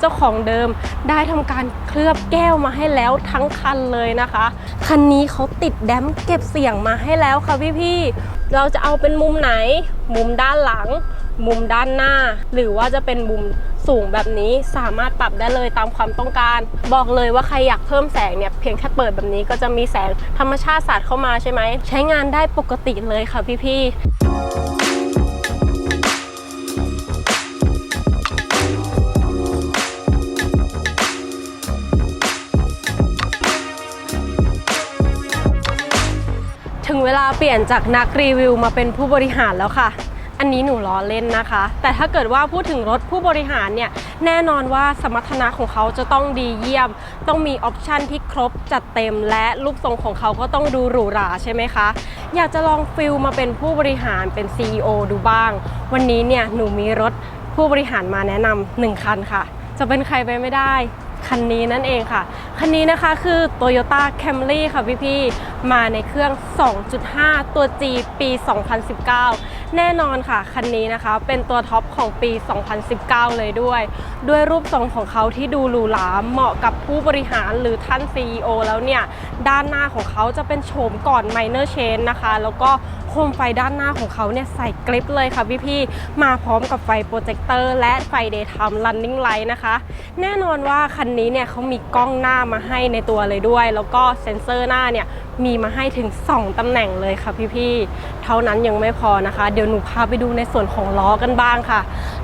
เจ้าของเดิมได้ทำการเคลือบแก้วมาให้แล้วทั้งคันเลยนะคะ คันนี้เขาติดแดมเก็บเสียงมาให้แล้วค่ะพี่ๆเราจะเอาเป็นมุมไหน มุมด้านหลัง มุมด้านหน้า หรือว่าจะเป็นมุมสูงแบบนี้สามารถปรับได้เลยตามความต้องการ บอกเลยว่าใครอยากเพิ่มแสงเนี่ยเพียงแค่เปิดแบบนี้ก็จะมีแสงธรรมชาติสาดเข้ามาใช่ไหมใช้งานได้ปกติเลยค่ะพี่ๆ เวลาเปลี่ยนจากนักรีวิวมาเป็นผู้บริหารแล้วค่ะ อันนี้หนูล้อเล่นนะคะ แต่ถ้าเกิดว่าพูดถึงรถผู้บริหารเนี่ย แน่นอนว่าสมรรถนะของเขาจะต้องดีเยี่ยม ต้องมีออปชันที่ครบจัดเต็มและรูปทรงของเขาก็ต้องดูหรูหราใช่ไหมคะ อยากจะลองฟิลมาเป็นผู้บริหารเป็น CEO ดูบ้าง วันนี้เนี่ยหนูมีรถผู้บริหารมาแนะนำหนึ่งคันค่ะ จะเป็นใครไปไม่ได้ คันนี้นั่นเองค่ะ คันนี้นะคะคือ Toyota Camry ค่ะพี่ๆมาในเครื่อง 2.5 ตัว G ปี 2019 แน่นอนค่ะ คันนี้นะคะ เป็นตัวท็อปของปี 2019 เลยด้วย ด้วยรูปทรงของเขาที่ดูหรูหราเหมาะกับผู้บริหารหรือท่าน CEO แล้วเนี่ย ด้านหน้าของเขาจะเป็นโฉมก่อน Minor Change นะคะ แล้วก็โคมไฟด้านหน้าของเขาเนี่ยใส่กริปเลยค่ะพี่ๆมาพร้อมกับไฟโปรเจคเตอร์และไฟ Daytime Running Light นะคะ แน่นอนว่าคันนี้เนี่ยเขามีกล้องหน้ามาให้ในตัวเลยด้วย แล้วก็เซ็นเซอร์หน้าเนี่ย มีมาให้ถึง 2ตำแหน่งเลยค่ะพี่ๆ เท่านั้นยังไม่พอนะคะ เดี๋ยวหนูพาไปดูในส่วนของล้อกันบ้างค่ะ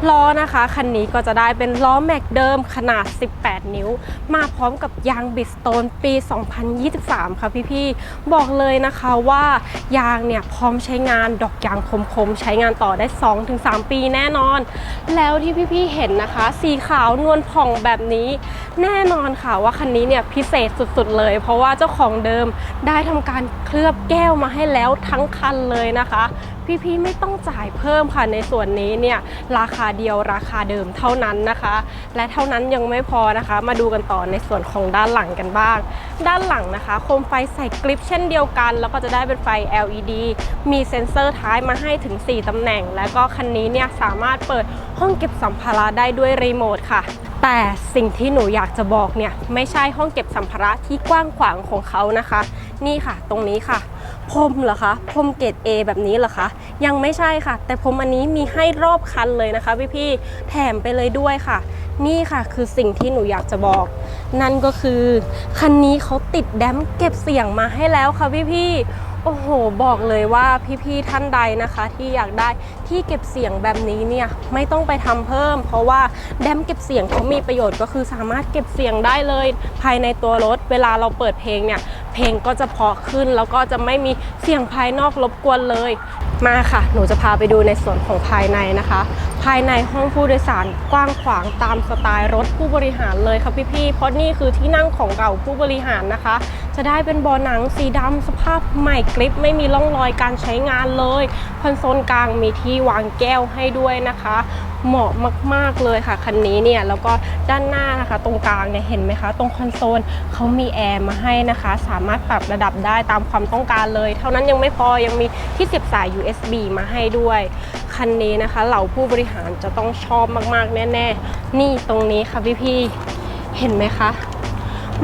ล้อนะคะคันนี้ก็จะได้เป็นล้อแม็กเดิมขนาด 18 นิ้ว มาพร้อมกับยางบิสโตนปี 2023 ค่ะพี่ๆ บอกเลยนะคะว่ายางเนี่ยพร้อมใช้งานดอกยางคมๆ ใช้งานต่อได้ 2-3 ปีแน่นอน แล้วที่พี่ๆ เห็นนะคะ สีขาวนวลผ่องแบบนี้ แน่นอนค่ะว่าคันนี้เนี่ยพิเศษสุดๆเลย เพราะว่าเจ้าของเดิมได้ทำการเคลือบแก้วมาให้แล้วทั้งคันเลยนะคะ พี่ๆไม่ต้องจ่ายเพิ่มค่ะในส่วนนี้เนี่ยราคาเดียวราคาเดิมเท่านั้นนะคะ และเท่านั้นยังไม่พอนะคะ มาดูกันต่อในส่วนของด้านหลังกันบ้าง ด้านหลังนะคะ โคมไฟใส่กริปเช่นเดียวกัน แล้วก็จะได้เป็นไฟ LED มีเซ็นเซอร์ท้ายมาให้ถึง 4ตำแหน่ง และก็คันนี้เนี่ยสามารถเปิดห้องเก็บสัมภาระได้ด้วยรีโมทค่ะ แต่สิ่งที่หนูอยากจะบอกเนี่ยไม่ใช่ห้องเก็บสัมภาระที่กว้างขวางของเขานะคะ นี่ค่ะ ตรงนี้ค่ะพรมเหรอคะพรมเกรด A แบบนี้เหรอคะยังไม่ใช่ค่ะ แต่พรมอันนี้มีให้รอบคันเลยนะคะพี่ๆแถมไปเลยด้วยค่ะ นี่ค่ะคือสิ่งที่หนูอยากจะบอก นั่นก็คือ คันนี้เขาติดแดมเก็บเสียงมาให้แล้วค่ะพี่ๆ โอ้โห บอกเลยว่าพี่ๆท่านใดนะคะ ที่อยากได้ที่เก็บเสียงแบบนี้เนี่ยไม่ต้องไปทำเพิ่ม เพราะว่าแดมเก็บเสียงเขามีประโยชน์ก็คือสามารถเก็บเสียงได้เลย ภายในตัวรถ เวลาเราเปิดเพลงเนี่ยเพลงก็จะเพาะขึ้น แล้วก็จะไม่มีเสียงภายนอกรบกวนเลย มาค่ะ หนูจะพาไปดูในส่วนของภายในนะคะ ภายในห้องผู้โดยสารกว้างขวางตามสไตล์รถผู้บริหารเลยค่ะพี่ๆ เพราะนี่คือที่นั่งของเก่าผู้บริหารนะคะ จะได้เป็นบอหนังสีดำสภาพใหม่กริปไม่มีร่องรอยการใช้งานเลยคอนโซลกลางมีที่วางแก้วให้ด้วยนะคะ เหมาะมากๆเลยค่ะคันนี้เนี่ยแล้วก็ด้านหน้านะคะ ตรงกลางเนี่ยเห็นไหมคะ ตรงคอนโซลเขามีแอร์มาให้นะคะ สามารถปรับระดับได้ตามความต้องการเลย เท่านั้นยังไม่พอยังมีที่เสียบสาย USB มาให้ด้วย คันนี้นะคะ เหล่าผู้บริหารจะต้องชอบมากๆ แน่ ๆ นี่ตรงนี้ค่ะพี่ๆเห็นไหมคะ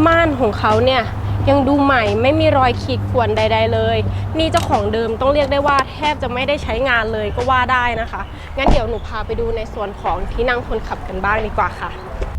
ม่านของเขาเนี่ยยังดูใหม่ไม่มีรอยขีดข่วนใด ๆ เลย นี่เจ้าของเดิมต้องเรียกได้ว่าแทบจะไม่ได้ใช้งานเลยก็ว่าได้นะคะ งั้นเดี๋ยวหนูพาไปดูในส่วนของที่นั่งคนขับกันบ้างดีกว่าค่ะ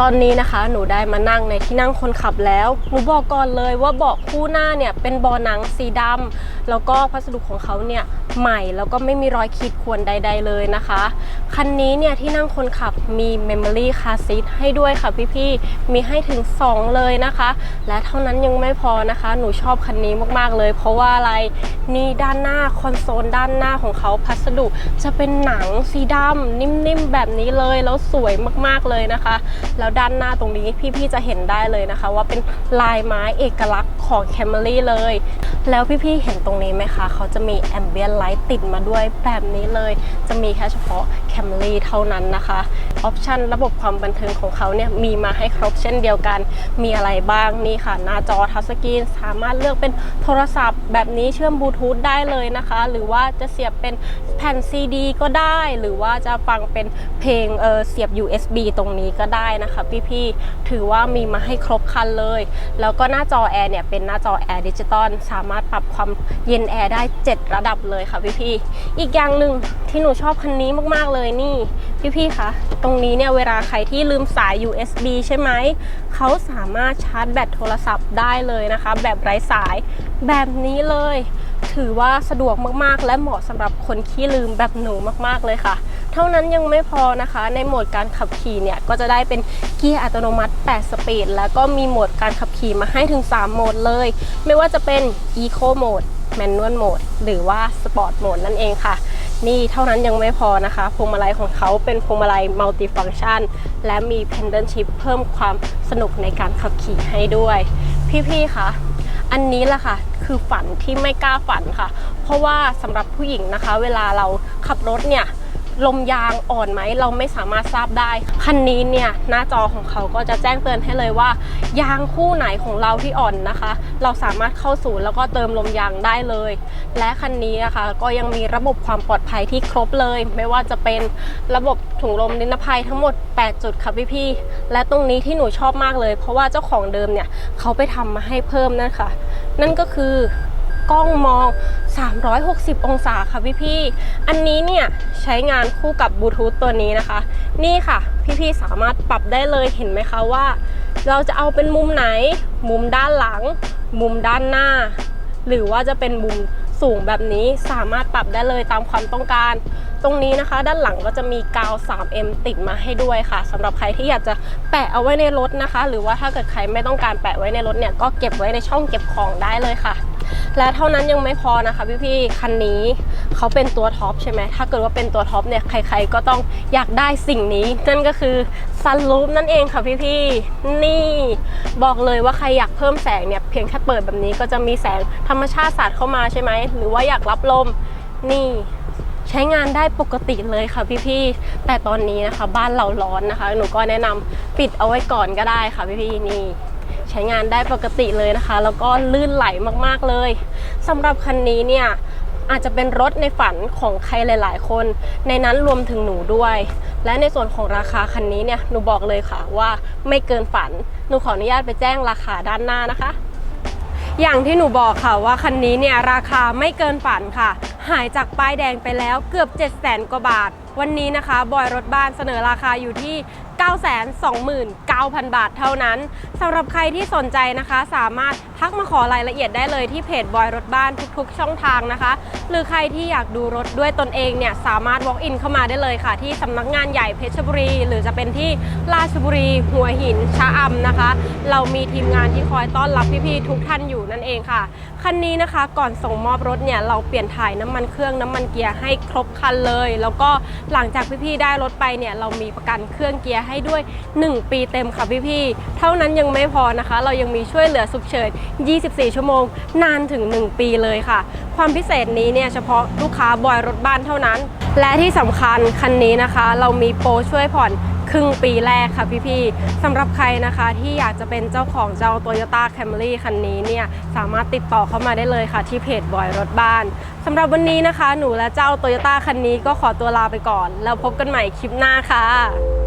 ตอนนี้นะคะ หนูได้มานั่งในที่นั่งคนขับแล้ว หนูบอกก่อนเลยว่าเบาะคู่หน้าเนี่ยเป็นเบาะหนังสีดำแล้วก็พัสดุของเขาเนี่ยใหม่แล้วก็ไม่มีรอยขีดข่วนใด ๆ เลยนะคะ คันนี้เนี่ยที่นั่งคนขับมี Memory Car Seat ให้ด้วยค่ะพี่ๆ มีให้ถึง 2 เลยนะคะ และเท่านั้นยังไม่พอนะคะ หนูชอบคันนี้มากๆเลย เพราะว่าอะไรนี่ด้านหน้าคอนโซลด้านหน้าของเขาพัสดุจะเป็นหนังสีดำนิ่มๆแบบนี้เลยแล้วสวยมากๆเลยนะคะแล้วแล้วด้านหน้าตรงนี้พี่ๆจะเห็นได้เลยนะคะ ว่าเป็นลายไม้เอกลักษณ์ของ Camry เลย แล้วพี่ๆเห็นตรงนี้ไหมคะ เขาจะมี Ambient Light ติดมาด้วยแบบนี้เลย จะมีแค่เฉพาะ Camry เท่านั้นนะคะออปชันระบบความบันเทิงของเขาเนี่ยมีมาให้ครบเช่นเดียวกัน มีอะไรบ้างนี่ค่ะ หน้าจอทัชสกรีนสามารถเลือกเป็นโทรศัพท์แบบนี้เชื่อมบลูทูธได้เลยนะคะ หรือว่าจะเสียบเป็นแผ่นซีดีก็ได้ หรือว่าจะฟังเป็นเพลงเออเสียบ USB ตรงนี้ก็ได้นะคะพี่ๆถือว่ามีมาให้ครบครันเลย แล้วก็หน้าจอแอร์เนี่ยเป็นหน้าจอแอร์ดิจิตอลสามารถปรับความเย็นแอร์ได้ 7 ระดับเลยค่ะพี่ๆอีกอย่างหนึ่งที่หนูชอบคันนี้มากๆเลยนี่พี่ๆคะตรงนี้เนี่ยเวลาใครที่ลืมสาย USB ใช่ไหมเขาสามารถชาร์จแบตโทรศัพท์ได้เลยนะคะ แบบไร้สายแบบนี้เลย ถือว่าสะดวกมากๆ และเหมาะสำหรับคนขี้ลืมแบบหนูมากๆเลยค่ะ เท่านั้นยังไม่พอนะคะ ในโหมดการขับขี่เนี่ยก็จะได้เป็นเกียร์อัตโนมัติ 8 สปีด แล้วก็มีโหมดการขับขี่มาให้ถึง 3 โหมดเลย ไม่ว่าจะเป็น Eco Mode Manual Mode หรือว่า Sport Mode นั่นเองค่ะนี่เท่านั้นยังไม่พอนะคะ พวงมาลัยของเขาเป็นพวงมาลัยมัลติฟังชันและมี Pendant Shift เพิ่มความสนุกในการขับขี่ให้ด้วย พี่ๆคะอันนี้แหละค่ะ คือฝันที่ไม่กล้าฝันค่ะ เพราะว่าสำหรับผู้หญิงนะคะ เวลาเราขับรถเนี่ย ลมยางอ่อนไหมเราไม่สามารถทราบได้ คันนี้เนี่ยหน้าจอของเขาก็จะแจ้งเตือนให้เลยว่า ยางคู่ไหนของเราที่อ่อนนะคะ เราสามารถเข้าศูนย์แล้วก็เติมลมยางได้เลย และคันนี้นะคะก็ยังมีระบบความปลอดภัยที่ครบเลย ไม่ว่าจะเป็นระบบถุงลมนิรภัยทั้งหมด 8 จุดค่ะพี่ๆและตรงนี้ที่หนูชอบมากเลย เพราะว่าเจ้าของเดิมเนี่ยเขาไปทำมาให้เพิ่มนั่นค่ะ นั่นก็คือ กล้องมอง 360 องศาค่ะพี่ๆอันนี้เนี่ยใช้งานคู่กับบลูทูธตัวนี้นะคะ นี่ค่ะ พี่ๆสามารถปรับได้เลยเห็นไหมคะว่า เราจะเอาเป็นมุมไหน มุมด้านหลัง มุมด้านหน้า หรือว่าจะเป็นมุมสูงแบบนี้สามารถปรับได้เลยตามความต้องการ ตรงนี้นะคะ ด้านหลังก็จะมีกาว 3M ติดมาให้ด้วยค่ะสำหรับใครที่อยากจะแปะเอาไว้ในรถนะคะ หรือว่าถ้าเกิดใครไม่ต้องการแปะไว้ในรถเนี่ยก็เก็บไว้ในช่องเก็บของได้เลยค่ะ และเท่านั้นยังไม่พอนะคะพี่ๆคันนี้เขาเป็นตัวท็อปใช่ไหมถ้าเกิดว่าเป็นตัวท็อปเนี่ยใครๆก็ต้องอยากได้สิ่งนี้นั่นก็คือซันรูฟนั่นเองค่ะพี่ๆนี่บอกเลยว่าใครอยากเพิ่มแสงเนี่ยเพียงแค่เปิดแบบนี้ก็จะมีแสงธรรมชาติสาดเข้ามาใช่ไหมหรือว่าอยากรับลมนี่ใช้งานได้ปกติเลยค่ะพี่ๆ แต่ตอนนี้นะคะบ้านเราร้อนนะคะ หนูก็แนะนำปิดเอาไว้ก่อนก็ได้ค่ะพี่ๆ นี่ ช้งานได้ปกติเลยนะคะ แล้วก็ลื่นไหลมากๆเลยสำหรับคันนี้เนี่ยอาจจะเป็นรถในฝันของใครหลาย ๆ คน ในนั้นรวมถึงหนูด้วย และในส่วนของราคาคันนี้เนี่ยหนูบอกเลยค่ะว่าไม่เกินฝัน หนูขออนุญาตไปแจ้งราคาด้านหน้านะคะ อย่างที่หนูบอกค่ะว่าคันนี้เนี่ยราคาไม่เกินฝันค่ะ หายจากป้ายแดงไปแล้วเกือบ 7 0 0 0 0 0 กว่าบาท วันนี้นะคะ บอยรถบ้านเสนอราคาอยู่ที่ 929,000 บาทเท่านั้นสำหรับใครที่สนใจนะคะสามารถทักมาขอรายละเอียดได้เลยที่เพจบอยรถบ้านทุกๆ ช่องทางนะคะ หรือใครที่อยากดูรถด้วยตนเองเนี่ยสามารถ walk in เข้ามาได้เลยค่ะ ที่สำนักงานใหญ่เพชรบุรี หรือจะเป็นที่ราชบุรี หัวหินชะอำนะคะ เรามีทีมงานที่คอยต้อนรับพี่ๆทุกท่านอยู่นั่นเองค่ะคันนี้นะคะก่อนส่งมอบรถเนี่ยเราเปลี่ยนถ่ายน้ำมันเครื่องน้ำมันเกียร์ให้ครบคันเลย แล้วก็หลังจากพี่ๆได้รถไปเนี่ยเรามีประกันเครื่องเกียร์ให้ด้วย 1 ปีเต็มค่ะพี่ๆเท่านั้นยังไม่พอนะคะ เรายังมีช่วยเหลือสุขเฉิน24 ชั่วโมง นานถึง 1 ปีเลยค่ะ ความพิเศษนี้เนี่ยเฉพาะลูกค้าบอยรถบ้านเท่านั้น และที่สำคัญคันนี้นะคะ เรามีโปรช่วยผ่อนครึ่งปีแรกค่ะพี่ๆ สำหรับใครนะคะที่อยากจะเป็นเจ้าของเจ้า Toyota Camry คันนี้เนี่ยสามารถติดต่อเข้ามาได้เลยค่ะที่เพจบอยรถบ้าน สำหรับวันนี้นะคะ หนูและเจ้า Toyota คันนี้ก็ขอตัวลาไปก่อน แล้วพบกันใหม่คลิปหน้าค่ะ